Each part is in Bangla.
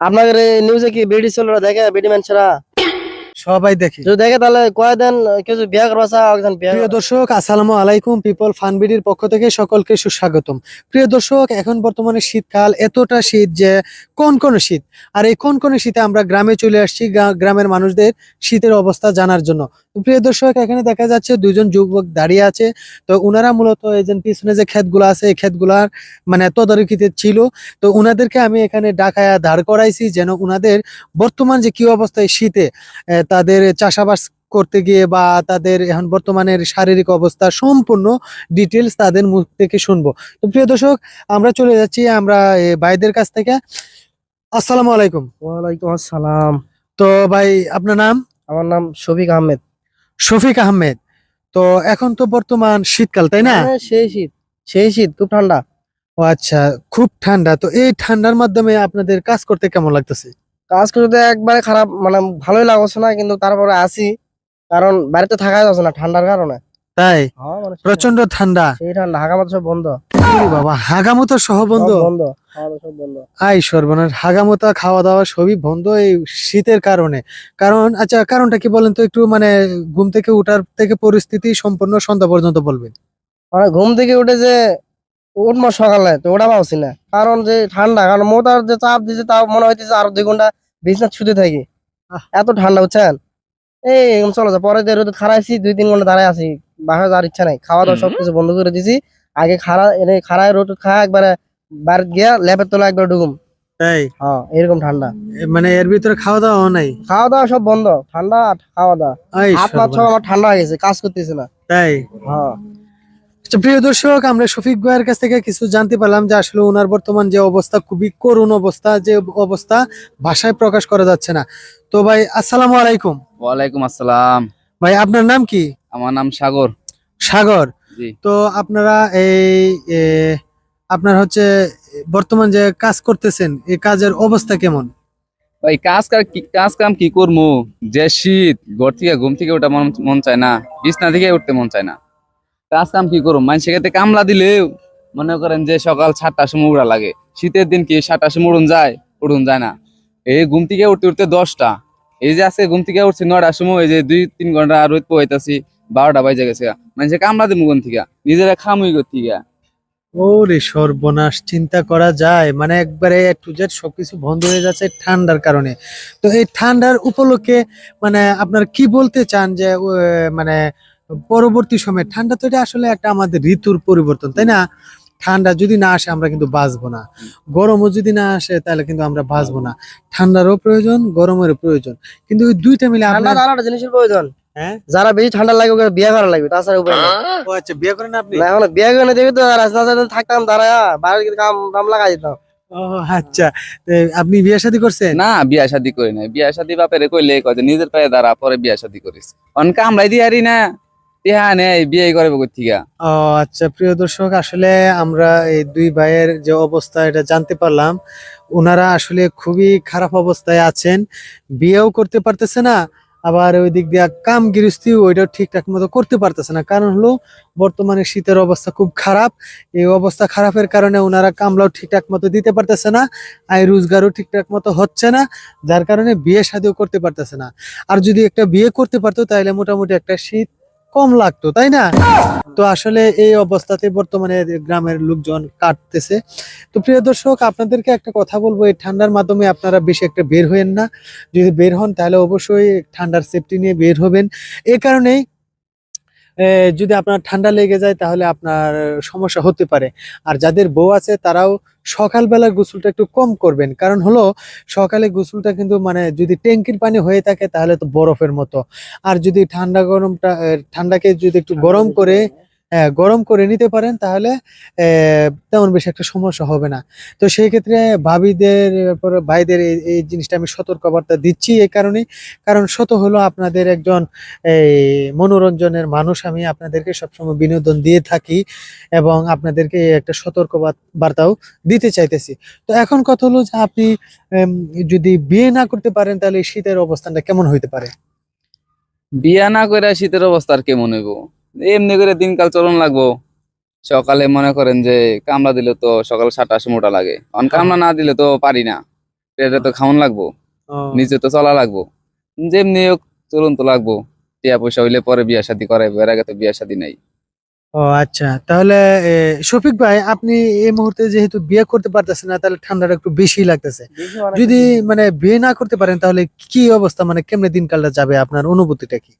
আপনাদের নিউজে কি বিডি ছেলেরা দেখে বিডি ম্যানছেরা সবাই দেখে। যদি দেখে তাহলে কয়ে দেন কিছু বিয়া করবা চা একজন বিয়া প্রিয় দর্শক আসসালামু আলাইকুম পিপল ফানবিডির পক্ষ থেকে সকলকে সুস্বাগতম। প্রিয় দর্শক এখন বর্তমানে শীতকাল এতটা শীত যে কোন কোন শীত? আর এই কোন কোন শীতে আমরা গ্রামে চলে আসছি গ্রামের মানুষদের শীতের অবস্থা জানার জন্য। প্রিয় দর্শক এখানে দেখা যাচ্ছে দুজন যুবক দাঁড়িয়ে আছে। তো উনারা মূলত এই যে পিছনে যে ক্ষেতগুলো আছে এই ক্ষেতগুলার মানে তদারকিতে ছিল। তো উনাদেরকে আমি এখানে ডাকায়া দাঁড় করাইছি যেন উনাদের বর্তমান যে কি অবস্থায় শীতে তাদের চাষাবাস করতে গিয়ে বা তাদের এখন বর্তমানের শারীরিক অবস্থা সম্পূর্ণ ডিটেলস তাদের মুখ থেকে শুনব। তো প্রিয় দর্শক আমরা চলে যাচ্ছি আমরা ভাইদের কাছ থেকে। আসসালামু আলাইকুম। ওয়ালাইকুম আসসালাম। তো ভাই আপনার নাম? আমার নাম শফিক আহমেদ। শফিক আহমেদ। তো এখন তো বর্তমান শীতকাল তাই না? হ্যাঁ, সেই শীত সেই শীত খুব ঠান্ডা। ও আচ্ছা খুব ঠান্ডা। তো এই ঠান্ডার মাধ্যমে আপনাদের কাজ করতে কেমন লাগতেছে? কাজ করতে একবারে খারাপ মানে ভালোই লাগছে না কিন্তু তারপরে আসি কারণ বাড়িতে থাকা যাচ্ছে না ঠান্ডার কারণে। তাই? হ্যাঁ, মানে প্রচণ্ড ঠান্ডা। সেই ঠান্ডা হাগামাত সব বন্ধ। বাবা হাগামতো সহ বন্ধ? বন্ধ আই সর্বনাশ হাগামতা খাওয়া দাওয়া সবই বন্ধ এই শীতের কারণে। কারণ আচ্ছা কারণটা কি বলেন তো একটু মানে ঘুম থেকে উঠার থেকে পরিস্থিতি সম্পূর্ণ সন্ধ্যা পর্যন্ত বলবেন? মানে ঘুম থেকে উঠে যে উঠবো সকালে তো ওটা পাচ্ছি না। কারণ যে ঠান্ডা কারণ মোটার যে চাপ দিচ্ছে তাও মনে হইতেছে আরও দুই ঘণ্টা বিছনা ছুটে থাকি। এত ঠান্ডা বুঝছেন? এই এরকম চলো যা পরে রোদে খারাইছি দুই তিন ঘণ্টা দাঁড়ায় আছি বাসায় যাওয়ার ইচ্ছা নাই। খাওয়া দাওয়া সবকিছু বন্ধ করে দিছি। আগে খারা এনে খারায় রোদ খাওয়া একবারে বার গিয়া ল্যাপের তোলা একবার ঢুকুম তাই? হ্যাঁ এরকম ঠান্ডা। মানে এর ভিতরে খাওয়া দাওয়া নাই? খাওয়া দাওয়া সব বন্ধ। ঠান্ডা খাওয়া দাওয়া। হাত পা সব আমার ঠান্ডা হয়ে গেছে কাজ করতেছে না। তাই? হ্যাঁ। আচ্ছা, প্রিয় দর্শক আমরা শফিক ভাইয়ের কাছ থেকে কিছু জানতে পারলাম যে আসলে ওনার বর্তমান যে অবস্থা খুবই করুণ অবস্থা যে অবস্থা ভাষায় প্রকাশ করা যাচ্ছে না। তো ভাই আসসালামু আলাইকুম। ওয়ালাইকুম আসসালাম। ভাই আপনার নাম কি? আমার নাম সাগর। সাগর। তো আপনারা এই আপনার হচ্ছে বর্তমান যে কাজ করতেছেন এই কাজের অবস্থা কেমন? ভাই কাজ কার কি কাজ কাম কি করব যে শীত ঘর থেকে ঘুম থেকে ওঠা মন মন চায় না বিছনা থেকে উঠতে মন চায় না। কাজ কাম কি করব? মানুষের ক্ষেত্রে কামলা দিলেও মনে করেন যে সকাল সাতটার সময় উড়া লাগে। শীতের দিন কি সাতটার সময় উড়ুন যায়? উড়ুন যায় না। এই ঘুম থেকে উঠতে উঠতে দশটা। এই যে আজকে ঘুম থেকে উঠছি নয়টার সময়, এই যে দুই তিন ঘণ্টা রোদ পোহাইতাছি, বারোটা বাজে গেছে মানুষের কামলা দিব কোন থেকে? নিজেরা খামুই করতে গিয়া ওরে সর্বনাশ, চিন্তা করা যায়। মানে একবারে টু সবকিছু বন্ধ হয়ে যাচ্ছে ঠান্ডার কারণে। তো এই ঠান্ডার উপলক্ষে মানে আপনার কি বলতে চান যে মানে পরবর্তী সময়ে ঠান্ডা তো এটা আসলে একটা আমাদের ঋতুর পরিবর্তন তাই না? ঠান্ডা যদি না আসে আমরা কিন্তু বাঁচবো না। গরমও যদি না আসে তাহলে কিন্তু আমরা বাঁচবো না। ঠান্ডারও প্রয়োজন গরমেরও প্রয়োজন। কিন্তু ওই দুইটা মিলে আলাদা জিনিসের প্রয়োজন। হ্যাঁ যারা বেশি ঠান্ডা লাগবে ওকে বিয়ে করা লাগবে তাছাড়া উপায় নেই ও আচ্ছা বিয়ে করেন আপনি? না এখন বিয়ে করে তো রাস্তা থাকতাম কাম কাম লাগা যেতাম ও আচ্ছা আপনি বিয়ে শাদী করছেন? না বিয়া শাদি করি নাই। বিয়া শাদি বাপের কইলে কয় যে নিজের পায়ে দাঁড়া পরে বিয়ে শাদি করিস। অন কামলাই দিয়ে না। ইহা নেই বিয়ে করবে কই ও আচ্ছা প্রিয় দর্শক, আসলে আমরা এই দুই ভাইয়ের যে অবস্থা, এটা জানতে পারলাম। ওনারা আসলে খুবই খারাপ অবস্থায় আছেন, বিয়েও করতে পারতেছে না, আবার ওই দিক দিয়ে কাম গৃহস্থী ওইটাও ঠিকঠাক মতো করতে পারতেছে না। কারণ হলো, বর্তমানে শীতের অবস্থা খুব খারাপ। এই অবস্থা খারাপের কারণে ওনারা কামলাও ঠিকঠাক মতো দিতে পারতেছে না, আয় রোজগারও ঠিকঠাক মতো হচ্ছে না, যার কারণে বিয়ে শাদিও করতে পারতেছে না। আর যদি একটা বিয়ে করতে পারতো তাহলে মোটামুটি একটা শীত কম লাগতো, তাই না? তো আসলে এই অবস্থাতে বর্তমানে গ্রামের লোকজন কাটতেছে তো প্রিয় দর্শক, আপনাদেরকে একটা কথা বলব, এই ঠান্ডার মাধ্যমে আপনারা বেশি একটা বের হয়েন না। যদি বের হন, তাহলে অবশ্যই ঠান্ডার সেফটি নিয়ে বের হবেন। এই কারণেই যদি আপনার ঠান্ডা লেগে যায় তাহলে আপনার সমস্যা হতে পারে। আর যাদের বউ আছে তারাও সকালবেলা গোসলটা একটু কম করবেন। কারণ হলো সকালে গোসলটা কিন্তু মানে যদি ট্যাঙ্কির পানি হয়ে থাকে তাহলে তো বরফের মতো। আর যদি ঠান্ডা গরমটা ঠান্ডাকে যদি একটু গরম করে গরম করে নিতে পারেন, তাহলে তেমন বেশি একটা সমস্যা হবে না। তো সেই ক্ষেত্রে ভাবিদের ভাইদের এই জিনিসটা আমি সতর্কবার্তা দিচ্ছি এই কারণে কারণ শত হলো আপনাদের একজন, এই মনোরঞ্জনের মানুষ, আমি আপনাদেরকে সবসময় বিনোদন দিয়ে থাকি এবং আপনাদেরকে একটা সতর্ক বার্তাও দিতে চাইতেছি। তো এখন কথা হলো যে আপনি যদি বিয়ে না করতে পারেন, তাহলে শীতের অবস্থানটা কেমন হইতে পারে? বিয়া না করে শীতের অবস্থা আর কেমন হইব? এমনি করে দিনকাল চলন লাগবো। সকালে মনে করেন যে কামলা দিলে তো সকাল সাতটার সময় ওটা লাগে। কারণ কামলা না দিলে তো পারি না। পেটে তো খাওয়ান লাগবো। নিজে তো চলা লাগবো। যেমনি হোক চলুন তো লাগবো। টিয়া পয়সা হইলে পরে বিয়া শাদি করে এর আগে তো বিয়া শাদি নাই। ও আচ্ছা। তাহলে শফিক ভাই আপনি এই মুহূর্তে যেহেতু বিয়ে করতে পারতেছেন না তাহলে ঠান্ডাটা একটু বেশি লাগতেছে। যদি মানে বিয়ে না করতে পারেন তাহলে কি অবস্থা? মানে কেমনে দিনকালটা যাবে? আপনার অনুভূতিটা কি?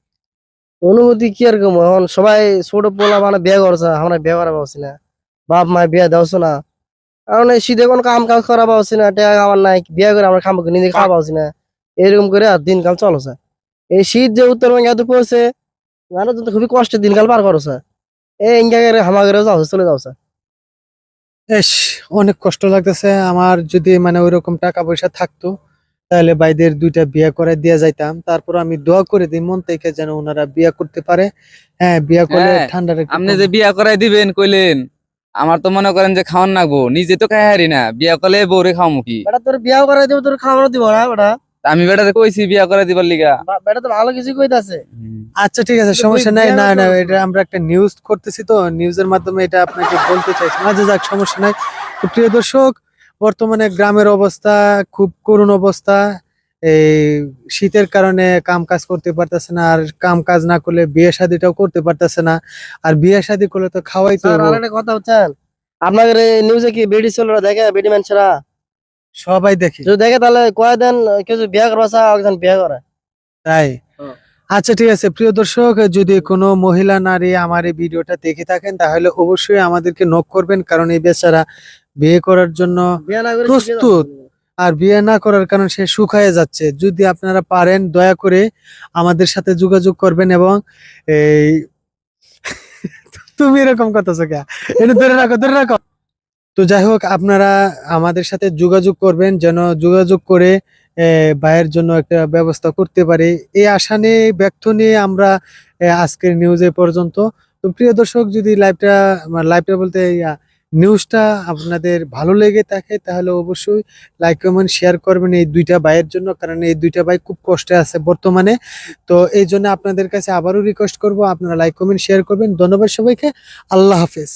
অনুভূতি কি আর এখন সবাই ছোট পোলা মানে বিয়ে করছে আমরা বিয়ে করা পাচ্ছি না। বাপ মা বিয়ে দেওয়া না। কারণ শীতে কোনো কাম কাজ করা পাচ্ছি না, টাকা আমার নাই, বিয়ে করে আমরা খাব নিজে খাওয়া পাচ্ছি না। এরকম করে আর দিনকাল চলছে। এই শীত যে উত্তরবঙ্গে এত পড়ছে মানে তো খুবই কষ্টের দিনকাল পার করছে। এই ইঙ্গা করে হামা করে যাও চলে যাচ্ছে এস, অনেক কষ্ট লাগতেছে। আমার যদি মানে ওইরকম টাকা পয়সা থাকতো তাহলে ভাইদের দুইটা বিয়ে করে দিয়ে যাইতাম। তারপর আমি দোয়া করে দিই মন থেকে যেন ওনারা বিয়ে করতে পারে। হ্যাঁ বিয়ে করলে ঠান্ডা ঠান্ডার আপনি যে বিয়া করাই দিবেন কইলেন আমার তো মনে করেন যে খাওয়ান লাগবো নিজে তো খাই হারি না বিয়া করলে বউরে খাওয়ামু কি? বেটা তোর বিয়ে করাই দেবো তোর খাওয়ানো দিব না বেটা। আমি বেটাতে কইছি বিয়া করে দিবার লিগা। বেটা তো ভালো কিছু কইতাছে। আচ্ছা ঠিক আছে সমস্যা নাই না না এটা আমরা একটা নিউজ করতেছি তো। নিউজের মাধ্যমে এটা আপনাকে বলতে চাইছি। আচ্ছা যাক সমস্যা নাই। তো প্রিয় দর্শক বর্তমানে গ্রামের অবস্থা খুব করুণ অবস্থা। এই শীতের কারণে কাম কাজ করতে পারতেছে না আর কাম কাজ না করলে বিয়ে শাদিটাও করতে পারতেছে না। আর বিয়ে শাদি করলে তো খাওয়াই তো কথা হচ্ছেন আপনাদের নিউজে কি বেডি ছিল দেখে বেডি মানুষরা সবাই দেখে। যদি দেখে তাহলে কয় দেন কিছু বিয়ে করবা একজন বিয়ে করে। তাই? হ্যাঁ। আচ্ছা ঠিক আছে। প্রিয় দর্শক যদি কোনো মহিলা নারী আমার এই ভিডিওটা দেখে থাকেন তাহলে অবশ্যই আমাদেরকে নক করবেন কারণ এই বেচারা বিয়ে করার জন্য প্রস্তুত। আর বিয়ে না করার কারণে সে শুকায় যাচ্ছে। যদি আপনারা পারেন দয়া করে আমাদের সাথে যোগাযোগ করবেন এবং এই তুমি এরকম কথা কে এটা ধরে রাখো ধরে রাখো। তো যাই হোক আপনারা আমাদের সাথে যোগাযোগ করবেন যেন যোগাযোগ করে ভাইয়ের জন্য একটা ব্যবস্থা করতে পারে। এই আশা নিয়ে ব্যর্থ নিয়ে আমরা আজকের নিউজে পর্যন্ত। তো প্রিয় দর্শক যদি লাইভটা লাইভটা বলতে ইয়া, নিউজটা আপনাদের ভালো লেগে থাকে, তাহলে অবশ্যই লাইক কমেন্ট শেয়ার করবেন এই দুইটা ভাইয়ের জন্য, কারণ এই দুইটা ভাই খুব কষ্টে আছে বর্তমানে। তো এই জন্য আপনাদের কাছে আবারও রিকোয়েস্ট করব, আপনারা লাইক কমেন্ট শেয়ার করবেন। ধন্যবাদ সবাইকে। আল্লাহ হাফেজ।